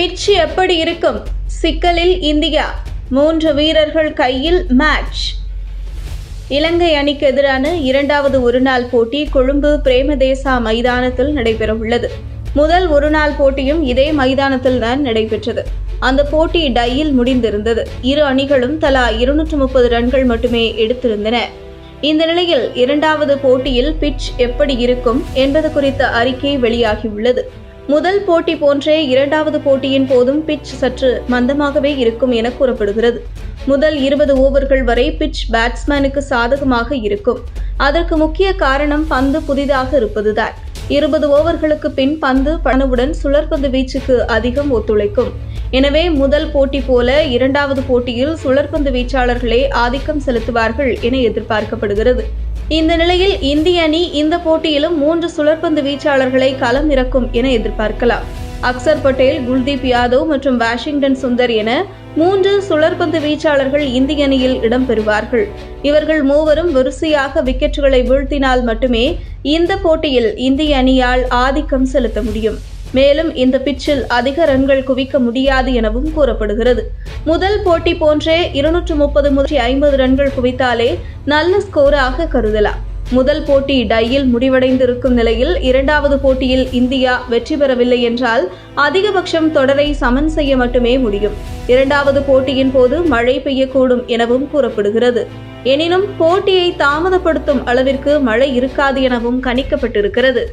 Pitch எப்படி இருக்கும்? சிக்கலில் இந்தியா மூன்று வீரர்கள் கையில் மேட்ச் இலங்கை அணிக்கு எதிரான இரண்டாவது ஒருநாள் போட்டி கொழும்பு பிரேமதேசா மைதானத்தில் நடைபெறவுள்ளது. முதல் ஒருநாள் போட்டியும் இதே மைதானத்தில் தான் நடைபெற்றது. அந்த போட்டி டையில் முடிந்திருந்தது. இரு அணிகளும் தலா இருநூற்று முப்பது ரன்கள் மட்டுமே எடுத்திருந்தன. இந்த நிலையில் இரண்டாவது போட்டியில் பிட்ச் எப்படி இருக்கும் என்பது குறித்த அறிக்கை வெளியாகியுள்ளது. முதல் போட்டி போன்றே இரண்டாவது போட்டியின் போதும் பிட்ச் சற்று மந்தமாகவே இருக்கும் என கூறப்படுகிறது. முதல் இருபது ஓவர்கள் வரை பிட்ச் பேட்ஸ்மேனுக்கு சாதகமாக இருக்கும். அதற்கு முக்கிய காரணம் பந்து புதிதாக இருப்பதுதான். இருபது ஓவர்களுக்கு பின் பந்து பணவுடன் சுழற்பந்து வீச்சுக்கு அதிகம் ஒத்துழைக்கும். எனவே முதல் போட்டி போல இரண்டாவது போட்டியில் சுழற்பந்து வீச்சாளர்களே ஆதிக்கம் செலுத்துவார்கள் என எதிர்பார்க்கப்படுகிறது. இந்த நிலையில் இந்திய அணி இந்த போட்டியிலும் மூன்று சுழற்பந்து வீச்சாளர்களை களம் இறக்கும் என எதிர்பார்க்கலாம். அக்சர் பட்டேல் குல்தீப் யாதவ் மற்றும் வாஷிங்டன் சுந்தர் என மூன்று சுழற்பந்து வீச்சாளர்கள் இந்திய அணியில் இடம்பெறுவார்கள் இவர்கள் மூவரும் வரிசையாக விக்கெட்டுகளை வீழ்த்தினால் மட்டுமே இந்த போட்டியில் இந்திய அணியால் ஆதிக்கம் செலுத்த முடியும். மேலும் இந்த பிச்சில் அதிக ரன்கள் குவிக்க முடியாது எனவும் கூறப்படுகிறது. முதல் போட்டி போன்றே இருநூற்று முப்பது முதல் ஐம்பது ரன்கள் குவித்தாலே நல்ல ஸ்கோராக கருதலாம். முதல் போட்டி டையில் முடிவடைந்திருக்கும் நிலையில் இரண்டாவது போட்டியில் இந்தியா வெற்றி பெறவில்லை என்றால் அதிகபட்சம் தொடரை சமன் செய்ய மட்டுமே முடியும். இரண்டாவது போட்டியின் போது மழை பெய்யக்கூடும் எனவும் கூறப்படுகிறது. எனினும் போட்டியை தாமதப்படுத்தும் அளவிற்கு மழை இருக்காது எனவும் கணிக்கப்பட்டிருக்கிறது.